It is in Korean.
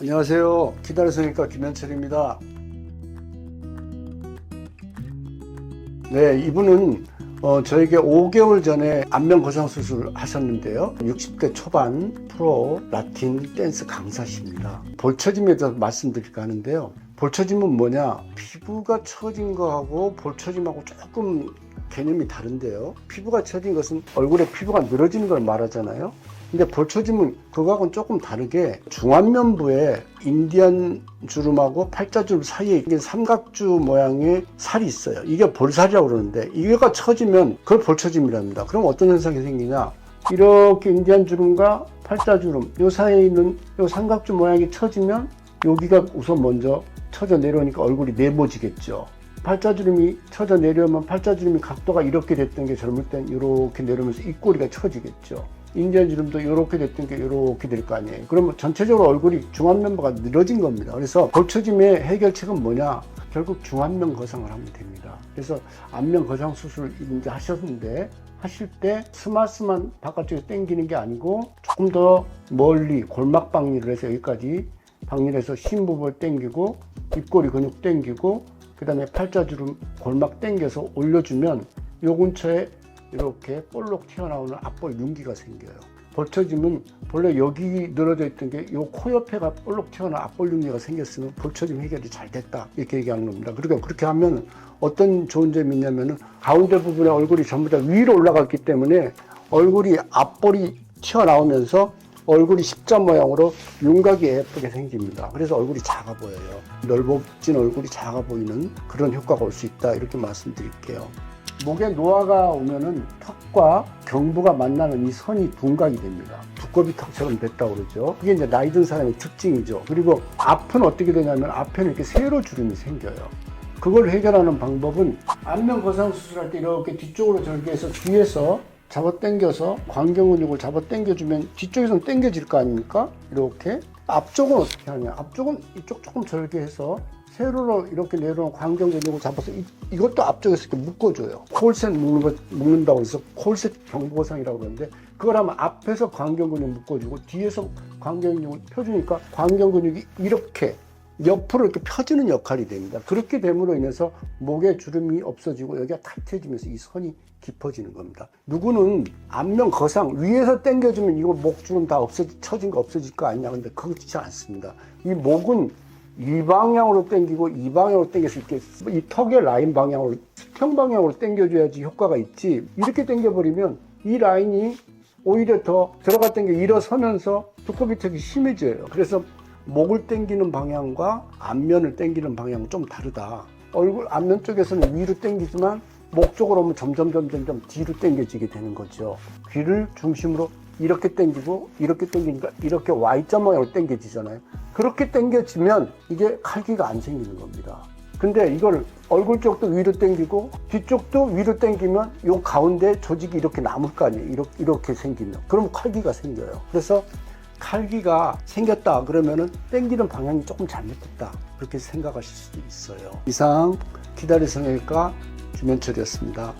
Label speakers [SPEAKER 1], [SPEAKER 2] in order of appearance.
[SPEAKER 1] 안녕하세요. 기다려서니까 김현철입니다. 네, 이분은 어, 저에게 5개월 전에 안면 거상 수술을 하셨는데요. 60대 초반 프로 라틴 댄스 강사십니다. 볼처짐에 대해서 말씀드릴까 하는데요. 볼처짐은 뭐냐? 피부가 처진 거하고 볼처짐하고 조금 개념이 다른데요. 피부가 처진 것은 얼굴에 피부가 늘어지는 걸 말하잖아요. 근데 볼처짐은 그거하고는 조금 다르게 중안면부에 인디안 주름하고 팔자주름 사이에 이게 삼각주 모양의 살이 있어요. 이게 볼살이라고 그러는데 이게가 처지면 그걸 볼처짐이랍니다. 그럼 어떤 현상이 생기냐? 이렇게 인디안 주름과 팔자주름 요 사이에 있는 요 삼각주 모양이 처지면 여기가 우선 먼저 처져 내려오니까 얼굴이 네모지겠죠. 팔자주름이 처져 내려오면 팔자주름이 각도가 이렇게 됐던 게 젊을 땐 이렇게 내려오면서 입꼬리가 처지겠죠. 인디안 주름도 이렇게 됐던 게 이렇게 될 거 아니에요. 그러면 전체적으로 얼굴이 중안면부가 늘어진 겁니다. 그래서 볼처짐의 해결책은 뭐냐? 결국 중안면 거상을 하면 됩니다. 그래서 안면 거상 수술 이제 하셨는데 하실 때 스마스만 바깥쪽에 당기는 게 아니고 조금 더 멀리 골막 박리를 해서 여기까지 박리해서 심부분 당기고 입꼬리 근육 당기고 그 다음에 팔자주름 골막 당겨서 올려주면 요 근처에 이렇게 볼록 튀어나오는 앞볼 윤기가 생겨요. 볼처짐은 본래 여기 늘어져 있던 게 요 코 옆에가 볼록 튀어나온 앞볼 윤기가 생겼으면 볼처짐 해결이 잘 됐다 이렇게 얘기하는 겁니다. 그러니까 그렇게 하면 어떤 좋은 점이 있냐면은 가운데 부분에 얼굴이 전부 다 위로 올라갔기 때문에 얼굴이 앞볼이 튀어나오면서 얼굴이 십자 모양으로 윤곽이 예쁘게 생깁니다. 그래서 얼굴이 작아 보여요. 넓어진 얼굴이 작아 보이는 그런 효과가 올 수 있다 이렇게 말씀드릴게요. 목에 노화가 오면은 턱과 경부가 만나는 이 선이 둔각이 됩니다. 두꺼비 턱처럼 됐다고 그러죠. 그게 이제 나이 든 사람의 특징이죠. 그리고 앞은 어떻게 되냐면 앞에는 이렇게 세로 주름이 생겨요. 그걸 해결하는 방법은 안면 거상 수술할 때 이렇게 뒤쪽으로 절개해서 뒤에서 잡아 당겨서 광경 근육을 잡아 당겨주면 뒤쪽에서는 당겨질 거 아닙니까? 이렇게 앞쪽은 어떻게 하냐? 앞쪽은 이쪽 조금 절개해서 세로로 이렇게 내려오는 광경 근육을 잡아서 이, 이것도 앞쪽에서 이렇게 묶어줘요. 콜셋 묶는 거 묶는 다고 해서 콜셋 경보상이라고 그러는데 그걸 하면 앞에서 광경 근육 묶어주고 뒤에서 광경 근육을 펴주니까 광경 근육이 이렇게 옆으로 이렇게 펴지는 역할이 됩니다. 그렇게 됨으로 인해서 목에 주름이 없어지고 여기가 타이트해지면서 이 선이 깊어지는 겁니다. 누구는 안면 거상 위에서 당겨주면 이거 목 주름 다 없어지 처진 거 없어질 거 아니냐 근데 그렇지 않습니다. 이 목은 이 방향으로 당기고 이 방향으로 당겨서 이렇게 이 턱의 라인 방향으로 수평 방향으로 당겨줘야지 효과가 있지 이렇게 당겨버리면 이 라인이 오히려 더 들어갔던 게 일어서면서 두꺼비 턱이 심해져요. 그래서 목을 당기는 방향과 앞면을 당기는 방향은 좀 다르다. 얼굴 앞면 쪽에서는 위로 당기지만 목 쪽으로 오면 점점 점점 점 뒤로 당겨지게 되는 거죠. 귀를 중심으로 이렇게 당기고 이렇게 당기니까 이렇게 Y자 모양으로 당겨지잖아요. 그렇게 당겨지면 이게 칼기가 안 생기는 겁니다. 근데 이걸 얼굴 쪽도 위로 당기고 뒤쪽도 위로 당기면 요 가운데 조직이 이렇게 남을 거 아니에요. 이렇게, 이렇게 생기면. 그럼 칼기가 생겨요. 그래서 칼기가 생겼다 그러면은 당기는 방향이 조금 잘못됐다. 그렇게 생각하실 수도 있어요. 이상 기다리 성형외과 김현철이었습니다.